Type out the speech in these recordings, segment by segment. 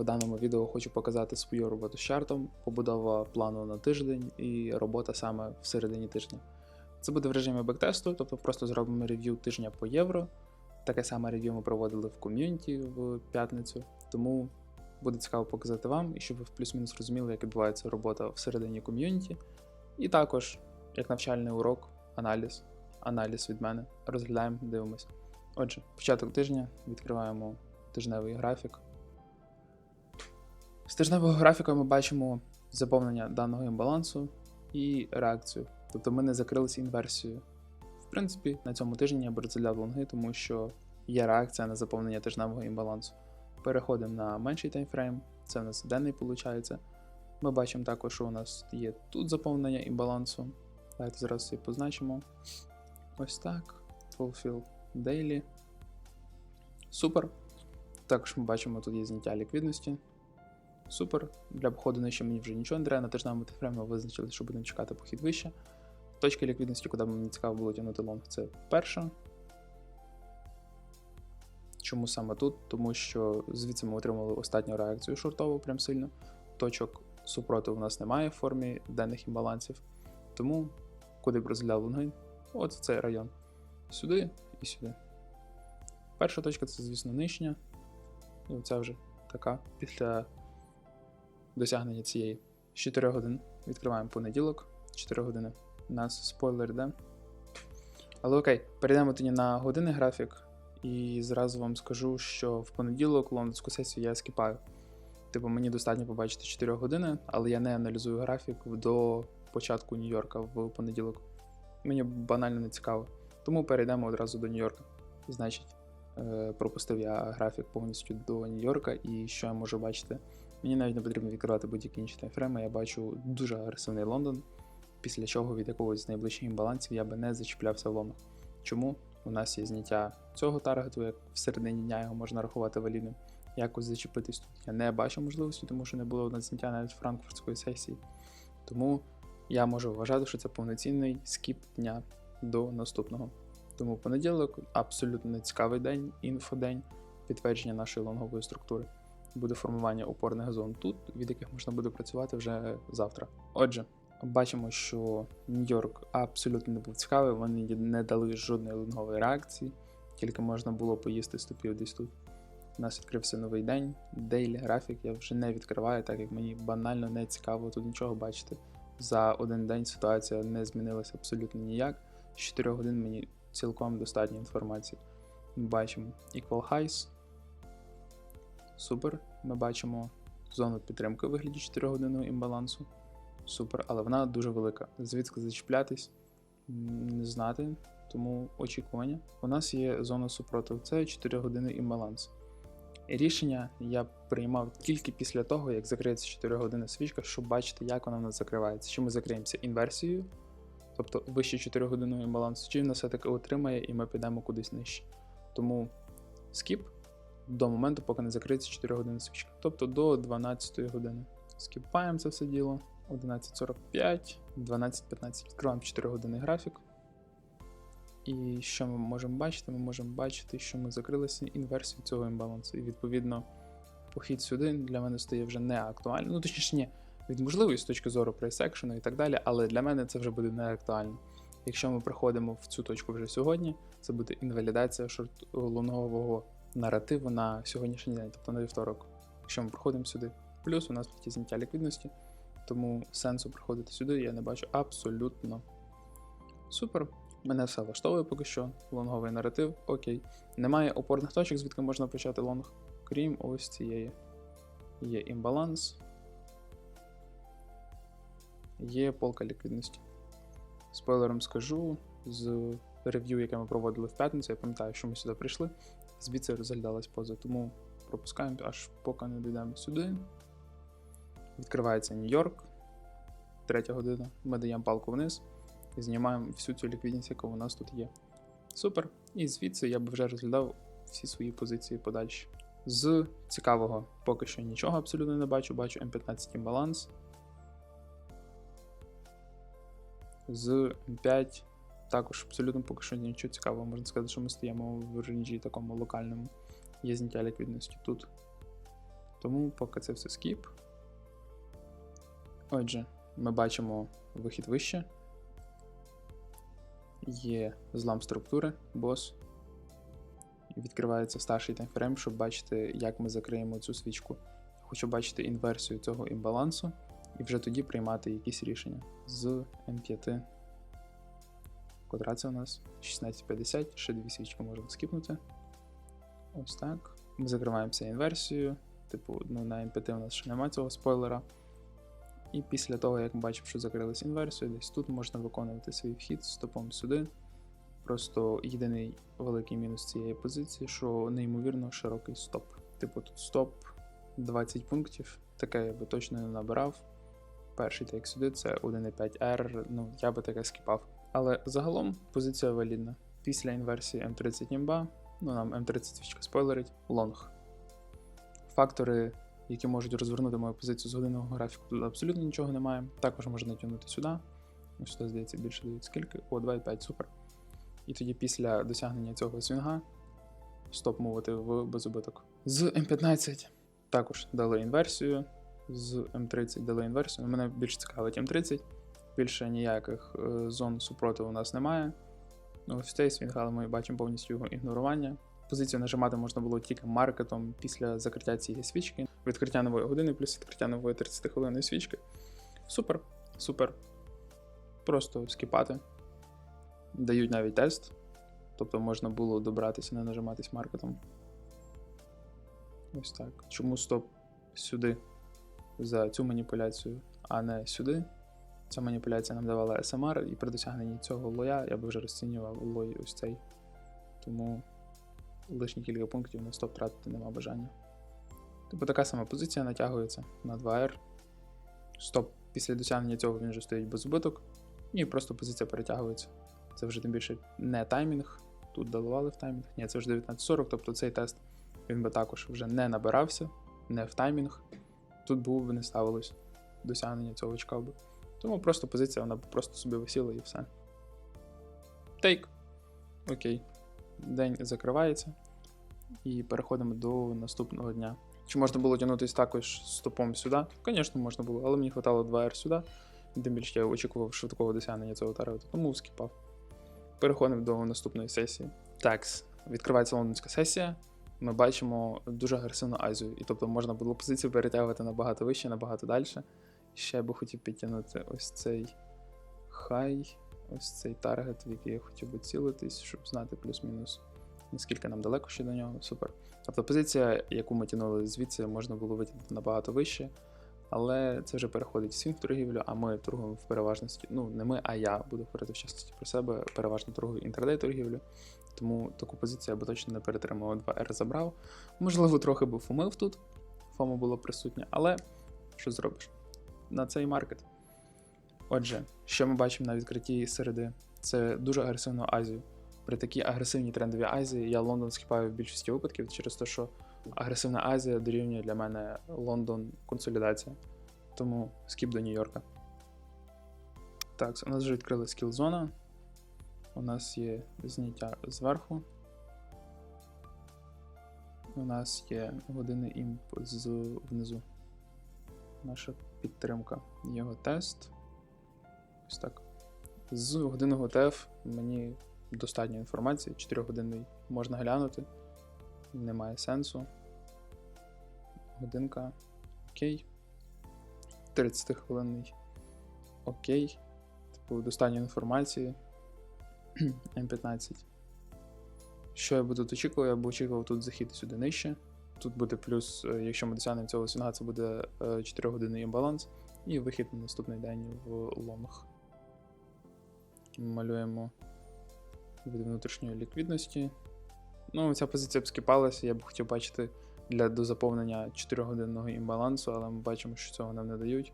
в даному відео хочу показати свою роботу з чартом, побудова плану на тиждень і робота саме в середині тижня. Це буде в режимі бектесту, тобто просто зробимо рев'ю тижня по євро. Таке саме рев'ю ми проводили в ком'юніті в п'ятницю, тому буде цікаво показати вам і щоб ви плюс-мінус розуміли, як відбувається робота всередині ком'юніті. І також, як навчальний урок, аналіз, аналіз від мене. Розглядаємо, дивимося. Отже, початок тижня відкриваємо тижневий графік. З тижневого графіка ми бачимо заповнення даного імбалансу і реакцію. Тобто ми не закрилися інверсією. В принципі, на цьому тижні я б розглядав лонги, тому що є реакція на заповнення тижневого імбалансу. Переходимо на менший таймфрейм, це у нас денний виходить. Ми бачимо також, що у нас є тут заповнення імбалансу. Давайте зараз її позначимо. Ось так. Fulfill Daily. Супер. Також ми бачимо, тут є зняття ліквідності. Супер. Для походу нижче мені вже нічого не треба. На тижневому таймфреймі ми визначили, що будемо чекати похід вище. Точки ліквідності, куди мені цікаво було тягнути лонг, це перша. Чому саме тут? Тому що звідси ми отримали останню реакцію шортову прям сильно. Точок супротиву у нас немає в формі денних імбалансів. Тому, куди б розглядав лонги, от в цей район. Сюди і сюди. Перша точка це, звісно, нижня. І оця вже така після досягнення цієї. З 4 годин відкриваємо понеділок, 4 години. У нас спойлер йде. Але окей, перейдемо тоді на годинний графік. І зразу вам скажу, що в понеділок лондонську сесію я скіпаю. Типу, мені достатньо побачити 4 години, але я не аналізую графік до початку Нью-Йорка в понеділок. Мені банально не цікаво. Тому перейдемо одразу до Нью-Йорка. Значить, е, пропустив я графік повністю до Нью-Йорка, і що я можу бачити? Мені навіть не потрібно відкривати будь-які інші таймфрейми, я бачу дуже агресивний Лондон, після чого від якогось з найближчих імбалансів я би не зачіплявся в лонг. Чому? У нас є зняття цього таргету, як в середині дня його можна рахувати валідним. Якось зачепитись тут я не бачу можливості, тому що не було у нас зняття навіть франкфуртської сесії. Тому я можу вважати, що це повноцінний скіп дня до наступного. Тому понеділок абсолютно нецікавий день, інфодень, підтвердження нашої лонгової структури. Буде формування опорних зон тут, від яких можна буде працювати вже завтра. Отже, бачимо, що Нью-Йорк абсолютно не був цікавий, вони не дали жодної лонгової реакції, тільки можна було поїсти ступів десь тут. У нас відкрився новий день, дейлі графік я вже не відкриваю, так як мені банально не цікаво тут нічого бачити. За один день ситуація не змінилася абсолютно ніяк. З 4 годин мені цілком достатньо інформації. Ми бачимо Equal Highs. Супер. Ми бачимо зону підтримки у вигляді 4 годинного імбалансу. Супер, але вона дуже велика. Звідки зачіплятись, не знати, тому очікування. У нас є зона супротиву, це 4 години імбаланс. Рішення я приймав тільки після того, як закриється 4 години свічка, щоб бачити, як вона в нас закривається. Чи ми закриємося інверсією, тобто вище 4 годинного імбалансу, чи він нас все-таки отримає і ми підемо кудись нижче. Тому скіп до моменту, поки не закриється 4 години свічка, тобто до 12 години. Скіпаємо це все діло. 11.45, 12.15 відкриваємо 4 години графік. І що ми можемо бачити? Ми можемо бачити, що ми закрилися інверсію цього імбалансу. І відповідно похід сюди для мене стає вже не актуальним. Ну, точніше, ні, він можливий з точки зору прайс-екшену і так далі, але для мене це вже буде не актуально. Якщо ми приходимо в цю точку вже сьогодні, це буде інвалідація шорт лонгового наративу на сьогоднішній день, тобто на вівторок. Якщо ми приходимо сюди, плюс у нас є зняття ліквідності, тому сенсу приходити сюди я не бачу абсолютно. Супер. Мене все влаштовує поки що. Лонговий наратив, окей. Немає опорних точок, звідки можна почати лонг, крім ось цієї. Є імбаланс. Є полка ліквідності. Спойлером скажу, з рев'ю, яке ми проводили в п'ятницю, я пам'ятаю, що ми сюди прийшли, звідси розглядалась поза, тому пропускаємо, аж поки не дійдемо сюди. Відкривається Нью-Йорк. Третя година. Ми даємо палку вниз і знімаємо всю цю ліквідність, яка у нас тут є. Супер. І звідси я би вже розглядав всі свої позиції подальші. З цікавого поки що нічого абсолютно не бачу. Бачу М15 імбаланс. З М5 також абсолютно поки що нічого цікавого. Можна сказати, що ми стоїмо в ренджі такому локальному. Є зняття ліквідності тут. Тому поки це все скіп. Отже, ми бачимо вихід вище. Є злам структури, бос. Відкривається старший таймфрейм, щоб бачити, як ми закриємо цю свічку. Хочу бачити інверсію цього імбалансу і вже тоді приймати якісь рішення з М5. Котра це у нас 16.50, ще дві свічки можемо скіпнути. Ось так. Ми закриваємося інверсією. Типу, ну, на М5 у нас ще немає цього спойлера. І після того, як ми бачимо, що закрилась інверсію, десь тут можна виконувати свій вхід стопом сюди. Просто єдиний великий мінус цієї позиції, що неймовірно широкий стоп. Типу тут стоп 20 пунктів, таке я би точно не набирав. Перший тейк сюди це 1.5R, ну я би таке скіпав. Але загалом позиція валідна. Після інверсії М30 імба, ну нам М30 свічка спойлерить, лонг. Фактори, які можуть розвернути мою позицію з годинного графіку, тут абсолютно нічого немає. Також можна натягнути сюди. Сюди, здається, більше дають скільки. О, 2,5, супер. І тоді після досягнення цього свінга стоп мовити в безубиток. З М15 також дали інверсію. З М30 дали інверсію. Мене більше цікавить М30. Більше ніяких е, зон супротиву у нас немає. Ну, ось цей свінг, але ми бачимо повністю його ігнорування. Позицію нажимати можна було тільки маркетом після закриття цієї свічки. Відкриття нової години плюс відкриття нової 30 хвилинної свічки. Супер, супер. Просто скіпати. Дають навіть тест. Тобто можна було добратися, не нажиматись маркетом. Ось так. Чому стоп сюди за цю маніпуляцію, а не сюди? Ця маніпуляція нам давала SMR, і при досягненні цього лоя я би вже розцінював лой ось цей. Тому лишні кілька пунктів на стоп тратити нема бажання. Тобто така сама позиція натягується на 2R. Стоп після досягнення цього він вже стоїть без збиток, і просто позиція перетягується. Це вже тим більше не таймінг. Тут доливали в таймінг. Ні, це вже 19.40, тобто цей тест він би також вже не набирався, не в таймінг. Тут був би не ставилось досягнення цього очка би. Тому просто позиція, вона просто собі висіла і все. Тейк. Окей. День закривається. І переходимо до наступного дня. Чи можна було тягнутися також стопом сюди? Звісно, можна було, але мені хватало 2R сюди. Тим більше я очікував швидкого досягнення цього таргету, тому скіпав. Переходимо до наступної сесії. Так, відкривається лондонська сесія. Ми бачимо дуже агресивну Азію, і тобто можна було позицію перетягувати набагато вище, набагато далі. Ще би хотів підтягнути ось цей хай, ось цей таргет, в який я хотів би цілитись, щоб знати плюс-мінус, наскільки нам далеко ще до нього. Супер. Тобто позиція, яку ми тянули звідси, можна було витягнути набагато вище, але це вже переходить в свінг торгівлю, а ми торгуємо в переважності. Ну, не ми, а я буду говорити в частності про себе, переважно торгую інтердей торгівлю. Тому таку позицію я би точно не перетримав. 2R забрав. Можливо, трохи би фомив тут. Фома було присутня, але що зробиш? На цей маркет. Отже, що ми бачимо на відкритті середи? Це дуже агресивну Азію. При такій агресивній трендовій Азії я Лондон скіпаю в більшості випадків через те, що агресивна Азія дорівнює для мене Лондон консолідація. Тому скіп до Нью-Йорка. Так, у нас вже відкрила скіл-зона. У нас є зняття зверху. У нас є години імп з внизу. Наша підтримка. Його тест. Ось так. З годинного ТФ мені достатньо інформації. 4 годинний можна глянути. Немає сенсу. Годинка. Окей. 30 хвилинний. Окей. Типу, достатньо інформації. М15. Що я буду тут очікував? Я б очікував тут захід сюди нижче. Тут буде плюс, е, якщо ми досягнемо цього свінга, це буде 4 годинний імбаланс. І вихід на наступний день в лонг. Малюємо від внутрішньої ліквідності. Ну, ця позиція б скіпалася, я б хотів бачити для дозаповнення 4-годинного імбалансу, але ми бачимо, що цього нам не дають.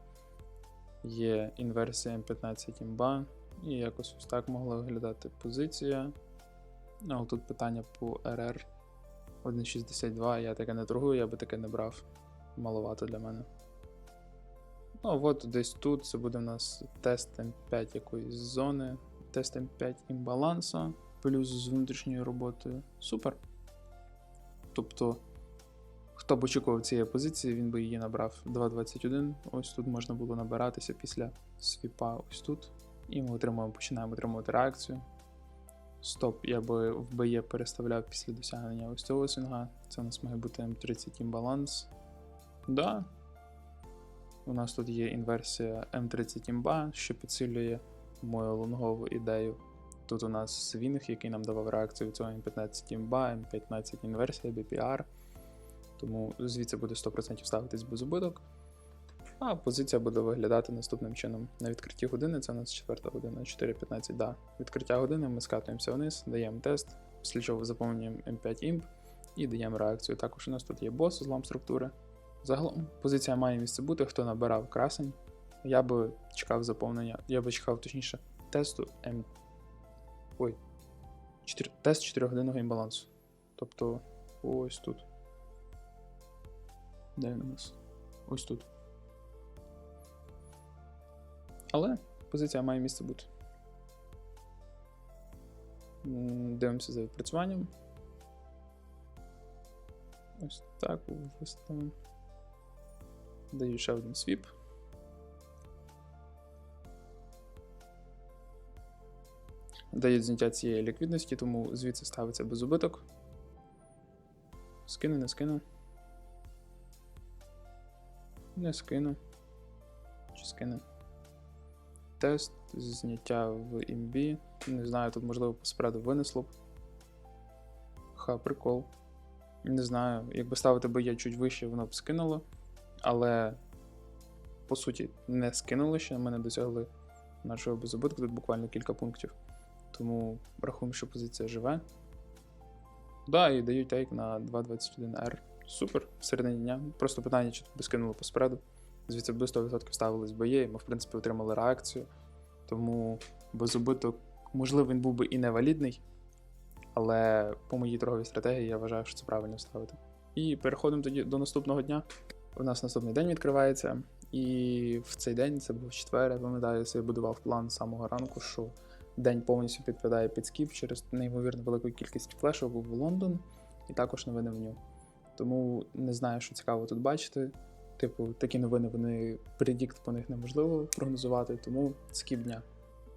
Є інверсія М15 імба, і якось ось так могла виглядати позиція. Ну, але тут питання по РР 1.62. Я таке не торгую, я би таке не брав. Маловато для мене. Ну, от десь тут це буде у нас тест М5 якоїсь зони, тест М5 імбаланса, плюс з внутрішньою роботою. Супер. Тобто, Хто б очікував цієї позиції, він би її набрав 2.21. Ось тут можна було набиратися після свіпа ось тут. І ми отримуємо, починаємо отримувати реакцію. Стоп, я би в БЄ переставляв після досягнення ось цього свінга. Це у нас має бути М30 імбаланс. Да. У нас тут є інверсія М30 імба, що підсилює мою лонгову ідею. Тут у нас свінг, який нам давав реакцію цього М15 імба, М15 інверсія, BPR. Тому звідси буде 100% ставитись без убиток. А позиція буде виглядати наступним чином. На відкритті години це у нас 4 година, 4.15, да. Відкриття години ми скатуємося вниз, даємо тест, після чого заповнюємо M5 імп і даємо реакцію. Також у нас тут є бос, злом структури. Загалом позиція має місце бути, хто набирав красень. Я би чекав заповнення, я би чекав точніше тесту М. Ой. 4... Тест 4 годинного імбалансу. Тобто ось тут. Де він у нас? Ось тут. Але позиція має місце бути. Дивимося за відпрацюванням. Ось так виставимо. Даю ще один свіп. Дають зняття цієї ліквідності, тому звідси ставиться без убиток. Скину, не скину. Не скину. Чи скину? Тест зняття в імбі. Не знаю, тут можливо по спреду винесло б. Ха, прикол. Не знаю, якби ставити би чуть вище, воно б скинуло. Але по суті не скинуло ще, ми не досягли нашого безубитку, тут буквально кілька пунктів. Тому рахуємо, що позиція живе. Да, і дають тейк на 2.21R. Супер, в середині дня. Просто питання, чи тут би скинуло по спреду. Звідси би 100% ставились бої, і ми, в принципі, отримали реакцію. Тому без убиток, можливо, він був би і невалідний, але по моїй торговій стратегії я вважаю, що це правильно ставити. І переходимо тоді до наступного дня. У нас наступний день відкривається, і в цей день, це був четвер, я пам'ятаю, я собі будував план з самого ранку, що день повністю підпадає під скіп через неймовірно велику кількість флешок в Лондон, і також новини в нього. Тому не знаю, що цікаво тут бачити. Типу, такі новини, вони предікт по них неможливо прогнозувати, тому скіп дня.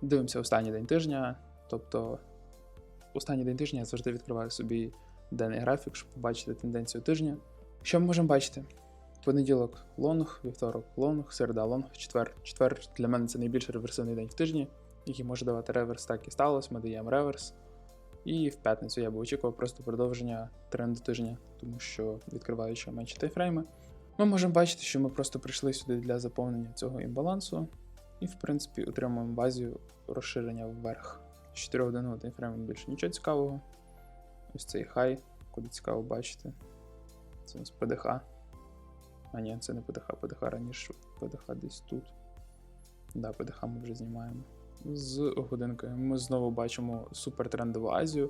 Дивимося останній день тижня. Тобто, останній день тижня я завжди відкриваю собі денний графік, щоб побачити тенденцію тижня. Що ми можемо бачити? Понеділок лонг, вівторок лонг, середа лонг, четвер. Четвер для мене це найбільш реверсивний день в тижні, який може давати реверс, так і сталося. Ми даємо реверс. І в п'ятницю я би очікував просто продовження тренду тижня, тому що відкриваючи менші тайфрейми, ми можемо бачити, що ми просто прийшли сюди для заповнення цього імбалансу, і, в принципі, отримуємо базію розширення вверх. 4 годинного таймфрейму більше нічого цікавого. Ось цей хай, куди цікаво бачити. Це у нас ПДХ. А ні, це не ПДХ, ПДХ раніше, ПДХ десь тут. Да, ПДХ ми вже знімаємо. З годинкою ми знову бачимо супертрендову Азію.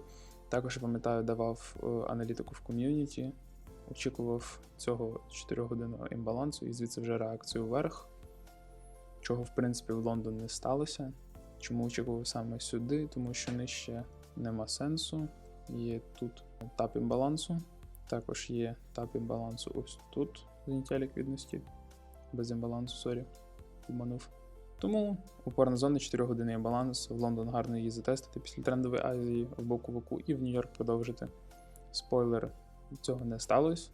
Також я пам'ятаю, давав е, аналітику в ком'юніті, очікував цього 4 годинного імбалансу і звідси вже реакцію вверх, чого, в принципі, в Лондон не сталося. Чому очікував саме сюди? Тому що нижче нема сенсу. Є тут тап імбалансу, також є тап імбалансу ось тут, зняття ліквідності, без імбалансу, сорі, обманув. Тому упорна зона 4 години баланс. В Лондон гарно її затестити після трендової Азії в боку боку і в Нью-Йорк продовжити. Спойлер, цього не сталося.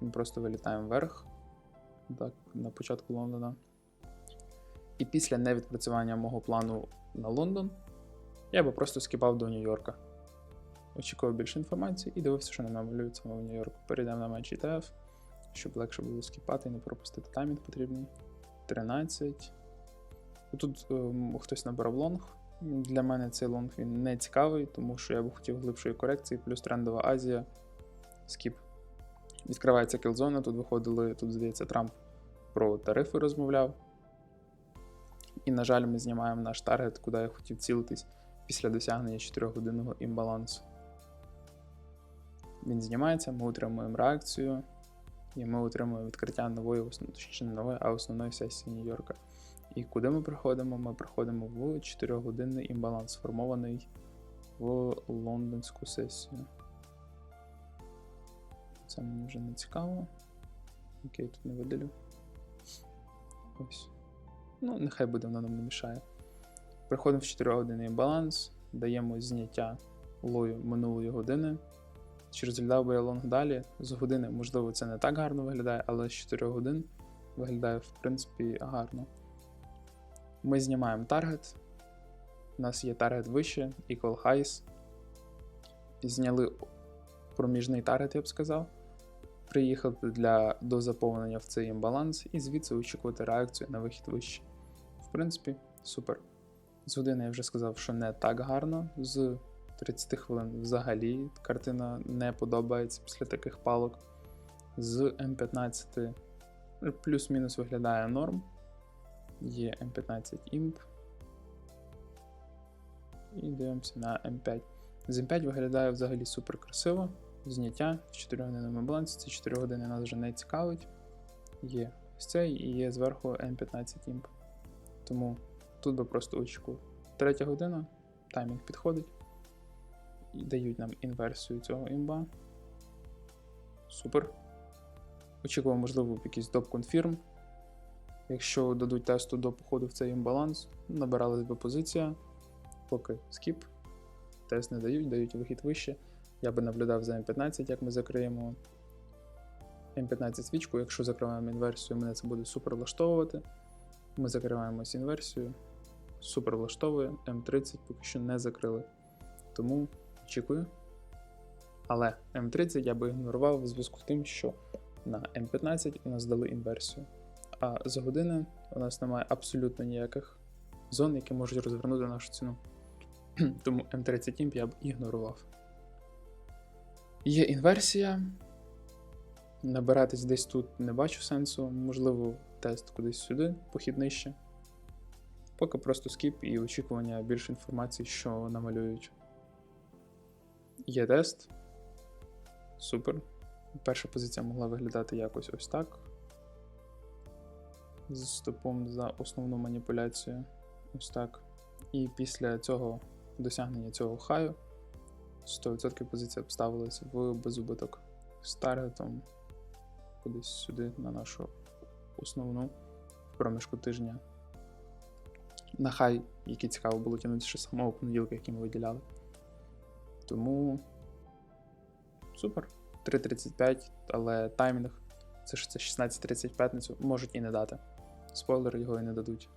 Ми просто вилітаємо вверх. Так, на початку Лондона. І після невідпрацювання мого плану на Лондон я би просто скіпав до Нью-Йорка. Очікував більше інформації і дивився, що нам малюють саме в Нью-Йорку. Перейдемо на менший TF, щоб легше було скіпати і не пропустити таймінг потрібний. 13. Тут е, хтось набрав лонг. Для мене цей лонг він не цікавий, тому що я б хотів глибшої корекції, плюс трендова Азія. Скіп. Відкривається кілзона, тут виходили, тут, здається, Трамп про тарифи розмовляв. І, на жаль, ми знімаємо наш таргет, куди я хотів цілитись після досягнення 4-годинного імбалансу. Він знімається, ми отримуємо реакцію. І ми отримуємо відкриття нової, точніше не нової, а основної сесії Нью-Йорка. І куди ми приходимо? Ми приходимо в 4-годинний імбаланс, сформований в лондонську сесію. Це мені вже не цікаво. Окей, тут не видалю. Ось. Ну, нехай буде, воно нам не мішає. Приходимо в 4 годинний баланс, даємо зняття лою минулої години. Чи розглядав би лонг далі? З години, можливо, це не так гарно виглядає, але з 4 годин виглядає, в принципі, гарно. Ми знімаємо таргет. У нас є таргет вище, equal highs. Зняли проміжний таргет, я б сказав. Приїхати для дозаповнення в цей імбаланс і звідси очікувати реакцію на вихід вище. В принципі, супер. З години я вже сказав, що не так гарно. З 30 хвилин взагалі картина не подобається після таких палок. З М15 плюс-мінус виглядає норм. Є М15 Imp. І дивимося на М5. З М5 виглядає взагалі супер красиво. Зняття в 4 годинному балансі. Ці 4 години нас вже не цікавить. Є ось цей і є зверху М15 Imp. Тому тут би просто очікував. Третя година, таймінг підходить. Дають нам інверсію цього імба. Супер. Очікував, можливо, якийсь доп конфірм. Якщо дадуть тесту до походу в цей імбаланс, набиралась би позиція. Поки скіп. Тест не дають, дають вихід вище. Я би наблюдав за М15, як ми закриємо М15 свічку. Якщо закриваємо інверсію, мене це буде супер влаштовувати. Ми закриваємо ось інверсію. Супер влаштовує. М30 поки що не закрили. Тому очікую. Але М30 я би ігнорував в зв'язку з тим, що на М15 у нас дали інверсію. А за години у нас немає абсолютно ніяких зон, які можуть розвернути нашу ціну. Тому М30 Imp я б ігнорував. Є інверсія. Набиратись десь тут не бачу сенсу. Можливо, тест кудись сюди, похід нижче. Поки просто скіп і очікування більше інформації, що намалюють. Є тест. Супер. Перша позиція могла виглядати якось ось так. З стопом за основну маніпуляцію. Ось так. І після цього досягнення цього хаю 100% позиція обставилася в безубиток з таргетом кудись сюди на нашу основну проміжку тижня. На хай, який цікаво було тягнути ще самого понеділка, який ми виділяли. Тому супер. 3.35, але таймінг це ж це 16.30 п'ятницю можуть і не дати. Спойлер його і не дадуть.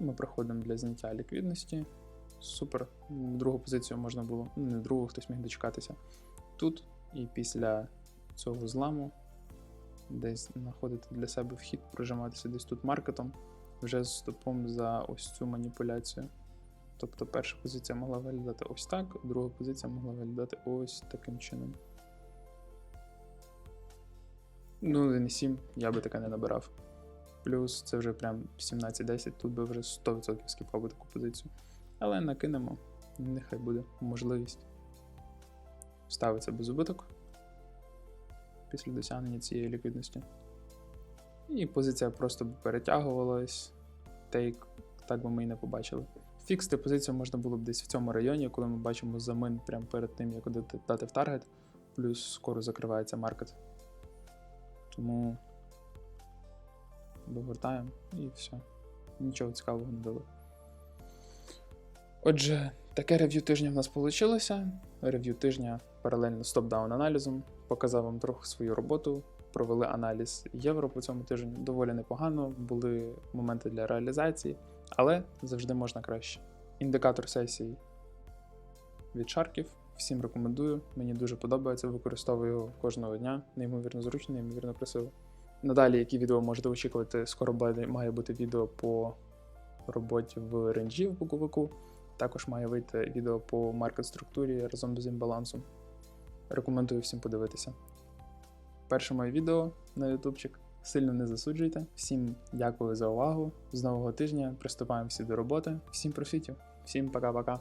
Ми проходимо для зняття ліквідності. Супер. Другу позицію можна було, ну не другу, хтось міг дочекатися. Тут і після цього зламу десь знаходити для себе вхід, прожиматися десь тут маркетом, вже з стопом за ось цю маніпуляцію. Тобто перша позиція могла виглядати ось так, друга позиція могла виглядати ось таким чином. Ну, 1,7 я би таке не набирав. Плюс це вже прям 17-10, тут би вже 100% скіпав би таку позицію. Але накинемо, нехай буде можливість. Ставиться без убиток після досягнення цієї ліквідності. І позиція просто б перетягувалась, тейк, так би ми і не побачили. Фіксити позицію можна було б десь в цьому районі, коли ми бачимо замин прямо перед тим, як дати в таргет, плюс скоро закривається маркет. Тому довертаємо і все. Нічого цікавого не дали. Отже, таке рев'ю тижня в нас вийшло. Рев'ю тижня паралельно з топ-даун аналізом. Показав вам трохи свою роботу. Провели аналіз євро по цьому тижню. Доволі непогано. Були моменти для реалізації, але завжди можна краще. Індикатор сесії від шарків. Всім рекомендую. Мені дуже подобається, використовую його кожного дня. Неймовірно зручно, неймовірно красиво. Надалі, які відео можете очікувати, скоро має бути відео по роботі в ренджі в боковику. Також має вийти відео по маркет-структурі разом з імбалансом. Рекомендую всім подивитися. Перше моє відео на ютубчик. Сильно не засуджуйте. Всім дякую за увагу. З нового тижня приступаємо всі до роботи. Всім профітів, всім пока-пока.